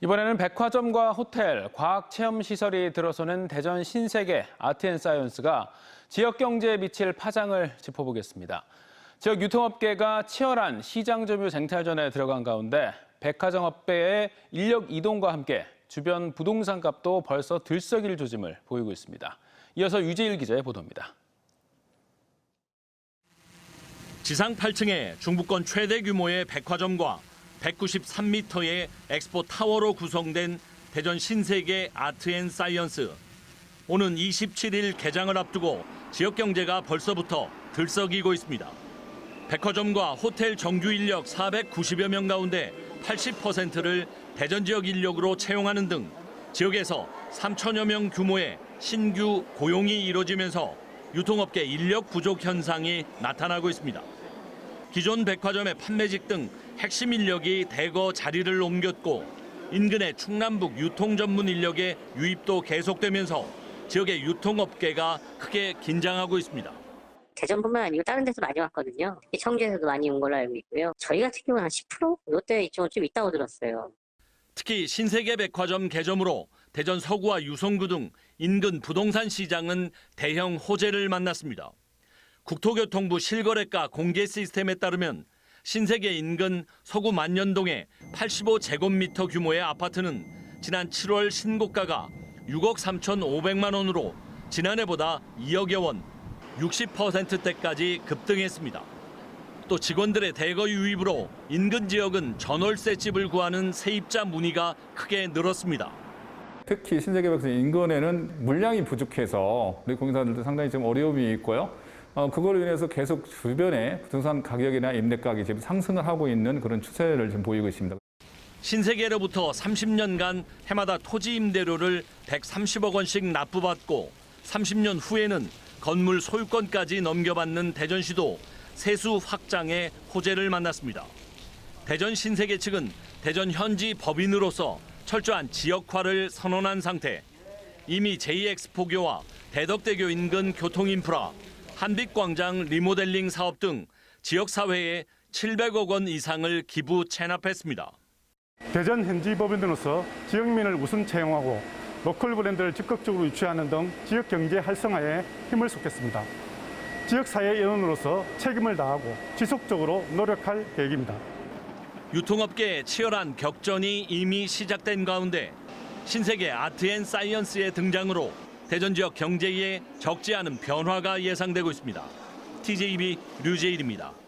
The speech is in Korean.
이번에는 백화점과 호텔, 과학 체험 시설이 들어서는 대전 신세계 아트앤사이언스가 지역 경제에 미칠 파장을 짚어보겠습니다. 지역 유통업계가 치열한 시장 점유 쟁탈전에 들어간 가운데 백화점 업계의 인력 이동과 함께 주변 부동산 값도 벌써 들썩일 조짐을 보이고 있습니다. 이어서 유재일 기자의 보도입니다. 지상 8층에 중부권 최대 규모의 백화점과 193m의 엑스포 타워로 구성된 대전 신세계 아트앤사이언스. 오는 27일 개장을 앞두고 지역 경제가 벌써부터 들썩이고 있습니다. 백화점과 호텔 정규 인력 490여 명 가운데 80%를 대전 지역 인력으로 채용하는 등 지역에서 3천여 명 규모의 신규 고용이 이뤄지면서 유통업계 인력 부족 현상이 나타나고 있습니다. 기존 백화점의 판매직 등 핵심 인력이 대거 자리를 옮겼고 인근의 충남북 유통 전문 인력의 유입도 계속되면서 지역의 유통업계가 크게 긴장하고 있습니다. 대전뿐만 아니고 다른 데서 많이 왔거든요. 청주에서도 많이 온 걸로 알고 있고요. 저희 같은 경우는 한 10% 롯데 이쪽은 좀 있다고 들었어요. 특히 신세계 백화점 개점으로 대전 서구와 유성구 등 인근 부동산 시장은 대형 호재를 만났습니다. 국토교통부 실거래가 공개 시스템에 따르면 신세계 인근 서구 만년동의 85제곱미터 규모의 아파트는 지난 7월 신고가가 6억 3,500만 원으로 지난해보다 2억여 원, 60%대까지 급등했습니다. 또 직원들의 대거 유입으로 인근 지역은 전월세 집을 구하는 세입자 문의가 크게 늘었습니다. 특히 신세계백서 인근에는 물량이 부족해서 우리 공사들도 상당히 좀 어려움이 있고요. 어, 그걸로 인해서 계속 주변에 부동산 가격이나 임대가격이 지금 상승을 하고 있는 그런 추세를 지금 보이고 있습니다. 신세계로부터 30년간 해마다 토지 임대료를 130억 원씩 납부받고 30년 후에는 건물 소유권까지 넘겨받는 대전시도 세수 확장의 호재를 만났습니다. 대전 신세계 측은 대전 현지 법인으로서 철저한 지역화를 선언한 상태. 이미 JX포교와 대덕대교 인근 교통 인프라, 한빛광장 리모델링 사업 등 지역사회에 700억 원 이상을 기부 체납했습니다. 대전 현지 법인으로서 지역민을 우선 채용하고 로컬 브랜드를 적극적으로 유치하는 등 지역 경제 활성화에 힘을 쏟겠습니다. 지역 사회 일원으로서 책임을 다하고 지속적으로 노력할 계획입니다. 유통업계의 치열한 격전이 이미 시작된 가운데 신세계 아트앤사이언스의 등장으로 대전 지역 경제에 적지 않은 변화가 예상되고 있습니다. TJB 류재일입니다.